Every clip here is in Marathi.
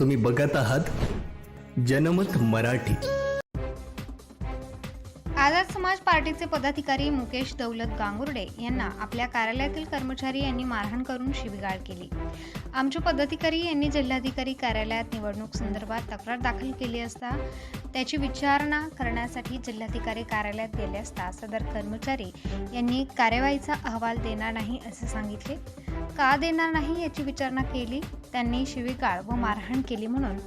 तुम्ही बघत आहात जनमत मराठी. आझाद समाज पार्टीचे पदाधिकारी मुकेश दौलत गांगुर्डे यांना आपल्या कार्यालयातील कर्मचारी यांनी मारहाण करून शिवीगाळ केली. आमचे पदाधिकारी यांनी जिल्हाधिकारी कार्यालयात निवडणूक संदर्भात तक्रार दाखल केली असता त्याची विचारणा करण्यासाठी जिल्हाधिकारी कार्यालयात गेले असता सदर कर्मचारी यांनी कार्यवाहीचा अहवाल देणार नाही असे सांगितले. का देणार नाही याची विचारणा केली? त्यांनी शिवीगाळ व मारहाण केली म्हणून.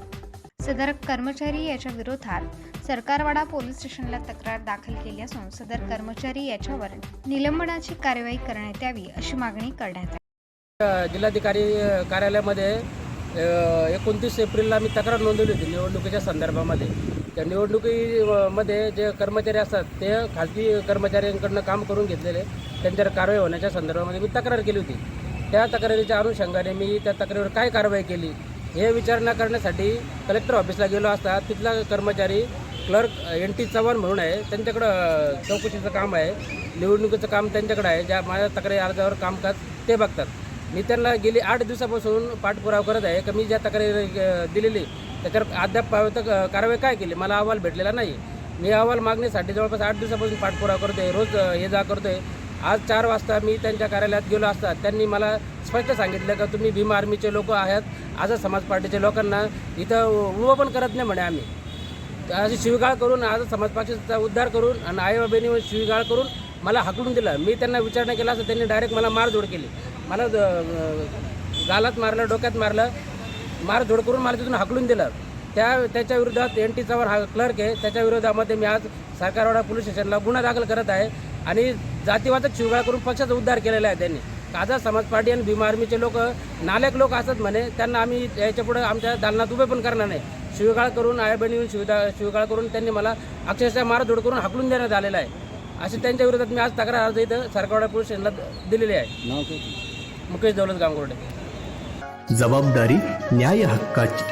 सदर कर्मचारी याच्या विरोधात सरकारवाडा पोलीस स्टेशनला तक्रार दाखल केली असून सदर कर्मचारी याच्यावर निलंबनाची कार्यवाही करण्यात यावी अशी मागणी करण्यात आली. जिल्हाधिकारी कार्यालयामध्ये एकोणतीस एप्रिलला मी तक्रार नोंदवली होती निवडणुकीच्या संदर्भामध्ये. त्या निवडणुकीमध्ये जे कर्मचारी असतात ते खाजगी कर्मचाऱ्यांकडनं काम करून घेतलेले. त्यांच्यावर कारवाई होण्याच्या संदर्भामध्ये मी तक्रार केली होती. त्या तक्रारीच्या अनुषंगाने मी त्या तक्रारीवर काय कारवाई केली हे विचारणा करण्यासाठी कलेक्टर ऑफिसला गेलो असता तिथला कर्मचारी क्लर्क एन टी चव्हाण म्हणून आहे. त्यांच्याकडं चौकशीचं काम आहे. निवडणुकीचं काम त्यांच्याकडं आहे. ज्या माझ्या तक्रारी अर्जावर कामकाज ते बघतात. मी त्यांना गेली आठ दिवसापासून पाठपुरावा करत आहे. का मी ज्या तक्रारी दिलेली त्याच्यावर अद्याप पावत कारवाई काय केली? मला अहवाल भेटलेला नाही. मी अहवाल मागणीसाठी जवळपास आठ दिवसापासून पाठपुरावा आहे रोज हे ये जा आहे आज चार वाजता मी त्यांच्या कार्यालयात गेलो असता त्यांनी मला स्पष्ट सांगितलं का तुम्ही भीम आर्मीचे लोक आहात आझाद समाज पार्टीचे लोकांना इथं उभं पण करत नाही म्हणे आम्ही. अशी शिवीगाळ करून आझाद समाज पार्टीचा उद्धार करून आणि आई बाबांनी शिवीगाळ करून मला हकलून दिलं. मी त्यांना विचारणा केला असं त्यांनी डायरेक्ट मला मारझोड केली. मला गालात मारलं डोक्यात मारलं मारझोड करून मला तिथून हाकलून दिलं. त्या त्याच्या विरोधात एन टी चव्हाण हा क्लर्क आहे. त्याच्या विरोधामध्ये मी आज सरकारवाडा पोलीस स्टेशनला गुन्हा दाखल करत आहे आणि जातीवाचक शिवगाळ करून पक्षाचा उद्धार केलेला आहे त्यांनी. आझाद समाज पार्टी आणि भीम आर्मीचे लोक नालायक लोक असत म्हणे त्यांना आम्ही याच्या पुढं आमच्या दालनात उभे पण करणार नाही. शिवगाळ करून आयाबणी येऊन शिवदा शिवगाळ करून त्यांनी मला अक्षरशः मारधोड करून हाकलून देण्यात आलेला आहे. असे त्यांच्या विरोधात मी आज तक्रार अर्ज इथं सरकारवाडा पोलीस स्टेशनला दिलेली आहे. मुकेश दौलत गांगुर्डे. जबाबदारी न्याय हक्काची.